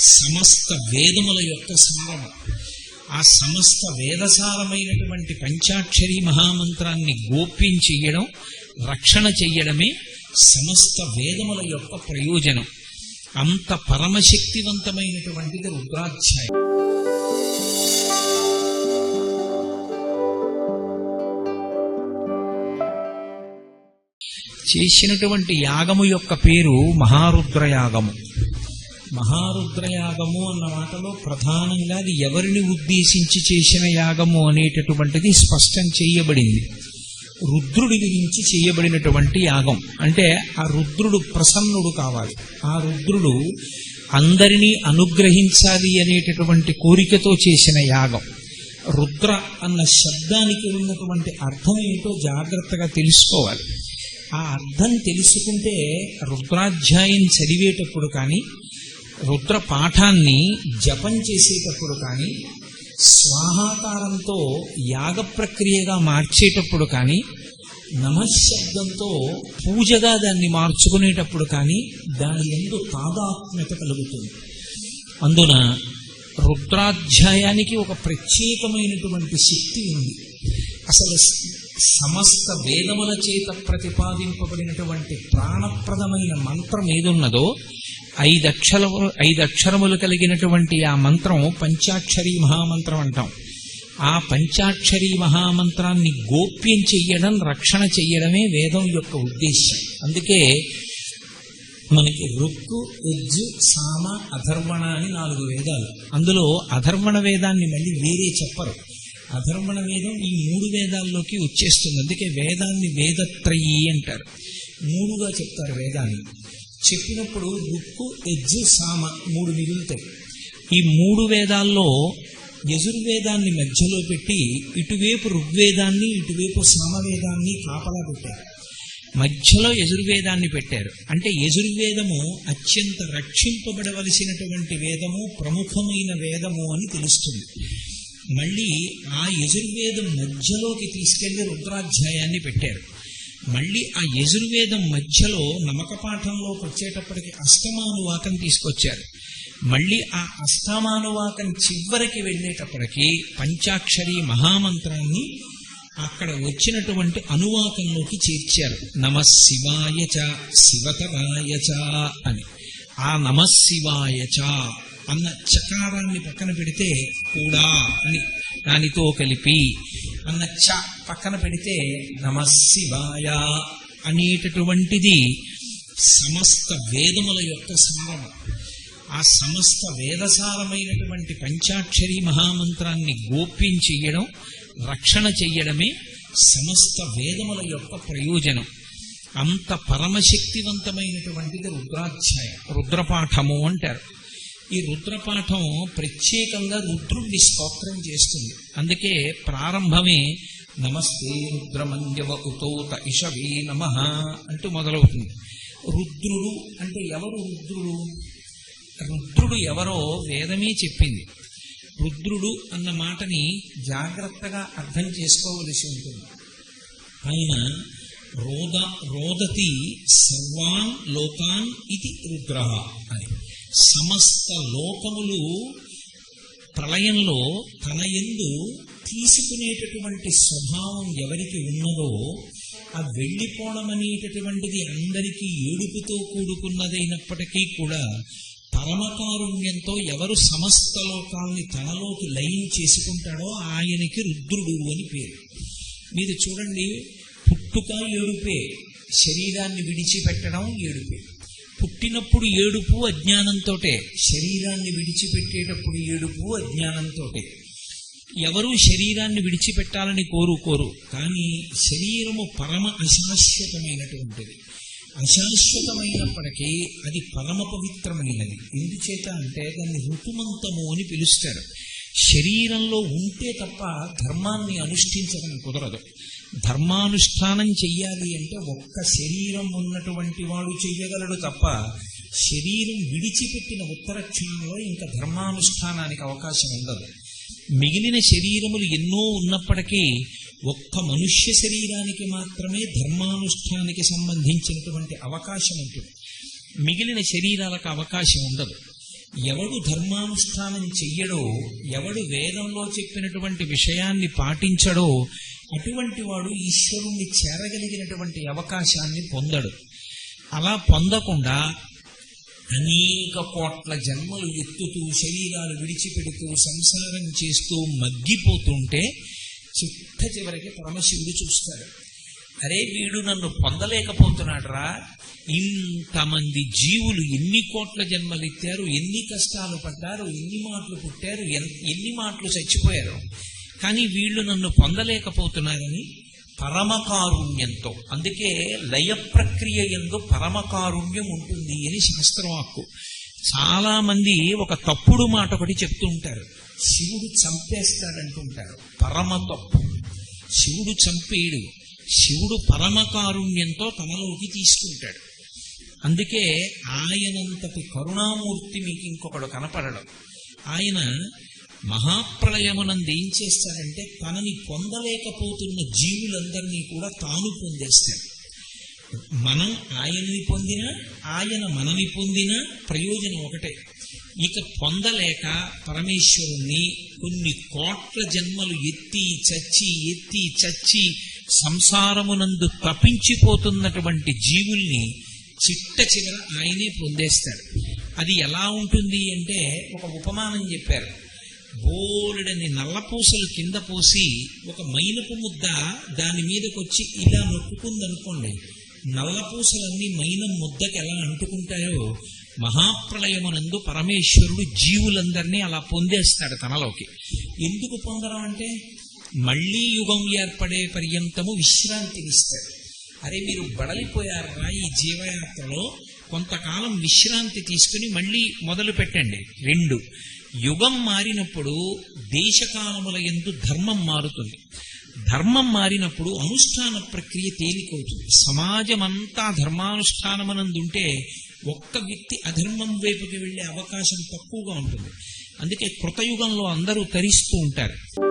సమస్త వేదముల యొక్క సారము ఆ సమస్త వేదసారమైనటువంటి పంచాక్షరి మహామంత్రాన్ని గోప్యం చెయ్యడం రక్షణ చెయ్యడమే సమస్త వేదముల యొక్క ప్రయోజనం. అంత పరమశక్తివంతమైనటువంటిది రుద్రాధ్యాయం. చేసినటువంటి యాగము యొక్క పేరు మహారుద్రయాగము. మహారుద్రయాగము అన్న మాటలో ప్రధానంగా అది ఎవరిని ఉద్దేశించి చేసిన యాగము అనేటటువంటిది స్పష్టం చేయబడింది. రుద్రుడి గురించి చేయబడినటువంటి యాగం. అంటే ఆ రుద్రుడు ప్రసన్నుడు కావాలి. ఆ రుద్రుడు అందరినీ అనుగ్రహించాలి అనేటటువంటి కోరికతో చేసిన యాగం. రుద్ర అన్న శబ్దానికి ఉన్నటువంటి అర్థం ఏమిటో జాగ్రత్తగా తెలుసుకోవాలి. ఆ అర్థం తెలుసుకుంటే రుద్రాధ్యాయం చదివేటప్పుడు కానీ రుద్ర పాఠాన్ని జపం చేసేటప్పుడు కానీ స్వాహాకారంతో యాగ ప్రక్రియగా మార్చేటప్పుడు కానీ నమశబ్దంతో పూజగా దాన్ని మార్చుకునేటప్పుడు కానీ దాని ఎందు తాదాత్మ్యత కలుగుతుంది. అందున రుద్రాధ్యాయానికి ఒక ప్రత్యేకమైనటువంటి శక్తి ఉంది. అసలు సమస్త వేదముల చేత ప్రతిపాదింపబడినటువంటి ప్రాణప్రదమైన మంత్రం ఏదున్నదో ఐదక్షర ఐదక్షరములు కలిగినటువంటి ఆ మంత్రం పంచాక్షరీ మహామంత్రం అంటాం. ఆ పంచాక్షరీ మహామంత్రాన్ని గోప్యం చెయ్యడం రక్షణ చెయ్యడమే వేదం యొక్క ఉద్దేశం అందుకే మనకి రుక్కు ఉజ్జు సామ అధర్వణ అని నాలుగు వేదాలు. అందులో అధర్వణ వేదాన్ని మళ్ళీ వేరే చెప్పరు. అధర్వణ వేదం ఈ మూడు వేదాల్లోకి వచ్చేస్తుంది. అందుకే వేదాన్ని వేదత్రయీ అంటారు. మూడుగా చెప్తారు వేదాన్ని. చెప్పినప్పుడు రుక్కు ఎజ్జు సామ మూడు మిగులుతాయి. ఈ మూడు వేదాల్లో యజుర్వేదాన్ని మధ్యలో పెట్టి ఇటువైపు ఋగ్వేదాన్ని ఇటువైపు సామవేదాన్ని కాపలా పెట్టారు. మధ్యలో యజుర్వేదాన్ని పెట్టారు. అంటే యజుర్వేదము అత్యంత రక్షింపబడవలసినటువంటి వేదము ప్రముఖమైన వేదము అని తెలుస్తుంది. మళ్ళీ ఆ యజుర్వేదం మధ్యలోకి తీసుకెళ్ళి రుద్రాధ్యాయాన్ని పెట్టారు. మళ్ళీ ఆ యజుర్వేదం మధ్యలో నమక పాఠంలోకి వచ్చేటప్పటికి అష్టమానువాకం తీసుకొచ్చారు. మళ్ళీ ఆ అష్టమానువాకం చివరికి వెళ్ళేటప్పటికి పంచాక్షరి మహామంత్రాన్ని అక్కడ వచ్చినటువంటి అనువాకంలోకి చేర్చారు. నమ శివాయ చ శివతరాయ చ అని. ఆ నమ శివాయ చ అన్న చకారాన్ని పక్కన పెడితే కూడా అని దానితో కలిపి అన్న చ పక్కన పెడితే నమశివాయ అనేటటువంటిది సమస్త వేదముల యొక్క సారము ఆ సమస్త వేదసారమైనటువంటి పంచాక్షరి మహామంత్రాన్ని గోప్యం చెయ్యడం రక్షణ చెయ్యడమే సమస్త వేదముల యొక్క ప్రయోజనం. అంత పరమశక్తివంతమైనటువంటిది రుద్రాధ్యాయం రుద్రపాఠము అంటారు. ఈ రుద్రపాఠం ప్రత్యేకంగా రుద్రుణ్ణి స్తోత్రం చేస్తుంది. అందుకే ప్రారంభమే నమస్తే రుద్రమంజవ ఉతోత ఇషవే నమ అంటూ మొదలవుతుంది. రుద్రుడు అంటే ఎవరు రుద్రుడు? రుద్రుడు ఎవరో వేదమే చెప్పింది. రుద్రుడు అన్న మాటని జాగ్రత్తగా అర్థం చేసుకోవలసి ఉంటుంది. ఆయన రోద రోదతి సర్వాన్ లోకాన్ ఇది రుద్ర అని. సమస్త లోకములు ప్రళయంలో తన ఎందు తీసుకునేటటువంటి స్వభావం ఎవరికి ఉన్నదో ఆ వెళ్ళిపోవడం అనేటటువంటిది అందరికీ ఏడుపుతో కూడుకున్నదైనప్పటికీ కూడా పరమకారుణ్యంతో ఎవరు సమస్త లోకాల్ని తనలోకి లయం చేసుకుంటాడో ఆయనకి రుద్రుడు అని పేరు. మీరు చూడండి పుట్టుక ఏడుపే శరీరాన్ని విడిచిపెట్టడం ఏడుపే. పుట్టినప్పుడు ఏడుపు అజ్ఞానంతోటే. శరీరాన్ని విడిచిపెట్టేటప్పుడు ఏడుపు అజ్ఞానంతోటే. ఎవరూ శరీరాన్ని విడిచిపెట్టాలని కోరుకోరు కానీ శరీరము పరమ అశాశ్వతమైనటువంటిది. అశాశ్వతమైనప్పటికీ అది పరమ పవిత్రమైనది. ఎందుచేత అంటే దాన్ని ఋతుమంతము అని పిలుస్తారు. శరీరంలో ఉంటే తప్ప ధర్మాన్ని అనుష్ఠించడం కుదరదు. ధర్మానుష్ఠానం చెయ్యాలి అంటే ఒక్క శరీరం ఉన్నటువంటి వాడు చెయ్యగలడు తప్ప శరీరం విడిచిపెట్టిన ఉత్తర క్షణంలో ఇంకా ధర్మానుష్ఠానానికి అవకాశం ఉండదు. మిగిలిన శరీరములు ఎన్నో ఉన్నప్పటికీ ఒక్క మనుష్య శరీరానికి మాత్రమే ధర్మానుష్ఠానానికి సంబంధించినటువంటి అవకాశం ఉంటుంది. మిగిలిన శరీరాలకు అవకాశం ఉండదు. ఎవడు ధర్మానుష్ఠానం చెయ్యడో ఎవడు వేదంలో చెప్పినటువంటి విషయాన్ని పాటించడో అటువంటి వాడు ఈశ్వరుణ్ణి చేరగలిగినటువంటి అవకాశాన్ని పొందడు. అలా పొందకుండా అనేక కోట్ల జన్మలు ఎత్తుతూ శరీరాలు విడిచిపెడుతూ సంసారం చేస్తూ మగ్గిపోతుంటే చిట్ట చివరికి పరమశివుడు చూస్తాడు. అరే వీడు నన్ను పొందలేకపోతున్నాడురా. ఇంతమంది జీవులు ఎన్ని కోట్ల జన్మలు ఎత్తారు ఎన్ని కష్టాలు పడ్డారు ఎన్ని మాటలు పుట్టారు ఎన్- ఎన్ని మాటలు చచ్చిపోయారు. కానీ వీళ్ళు నన్ను పొందలేకపోతున్నారని పరమకారుణ్యంతో అందుకే లయ ప్రక్రియ ఎందు పరమకారుణ్యం ఉంటుంది అని శాస్త్రం హక్కు చాలా మంది ఒక తప్పుడు మాట ఒకటి చెప్తూ ఉంటారు. శివుడు చంపేస్తాడంటుంటారు. పరమ తప్పు. శివుడు చంపేయుడు శివుడు పరమకారుణ్యంతో తనలోకి తీసుకుంటాడు. అందుకే ఆయనంతటి కరుణామూర్తి మీకు ఇంకొకడు కనపడడం. ఆయన మహాప్రళయమునందు ఏం చేస్తాడంటే తనని పొందలేకపోతున్న జీవులందరినీ కూడా తాను పొందేస్తాడు. మనం ఆయన్ని పొందినా ఆయన మనని పొందినా ప్రయోజనం ఒకటే. ఇక పొందలేక పరమేశ్వరుణ్ణి కొన్ని కోట్ల జన్మలు ఎత్తి చచ్చి ఎత్తి చచ్చి సంసారమునందు తప్పించిపోతున్నటువంటి జీవుల్ని చిట్ట చివర ఆయనే పొందేస్తాడు. అది ఎలా ఉంటుంది అంటే ఒక ఉపమానం చెప్పారు. బోలెడని నల్లపూసలు కింద పోసి ఒక మైనపు ముద్ద దాని మీదకొచ్చి ఇలా నొక్కుకుందనుకోండి నల్లపూసలన్నీ మైనం ముద్దకి ఎలా అంటుకుంటాయో మహాప్రళయమునందు పరమేశ్వరుడు జీవులందరినీ అలా పొందేస్తాడు తనలోకి. ఎందుకు పొందడం అంటే మళ్ళీ యుగం ఏర్పడే పర్యంతము విశ్రాంతినిస్తాడు అరే మీరు బడలిపోయారా ఈ జీవయాత్రలో? కొంతకాలం విశ్రాంతి తీసుకుని మళ్ళీ మొదలు పెట్టండి రెండు యుగం మారినప్పుడు దేశకాలముల ఎందు ధర్మం మారుతుంది. ధర్మం మారినప్పుడు అనుష్ఠాన ప్రక్రియ తేలికవుతుంది. సమాజం అంతా ధర్మానుష్ఠానమనందుంటే ఒక్క వ్యక్తి అధర్మం వైపుకి వెళ్ళే అవకాశం తక్కువగా ఉంటుంది. అందుకే కృతయుగంలో అందరూ తరిస్తూ ఉంటారు.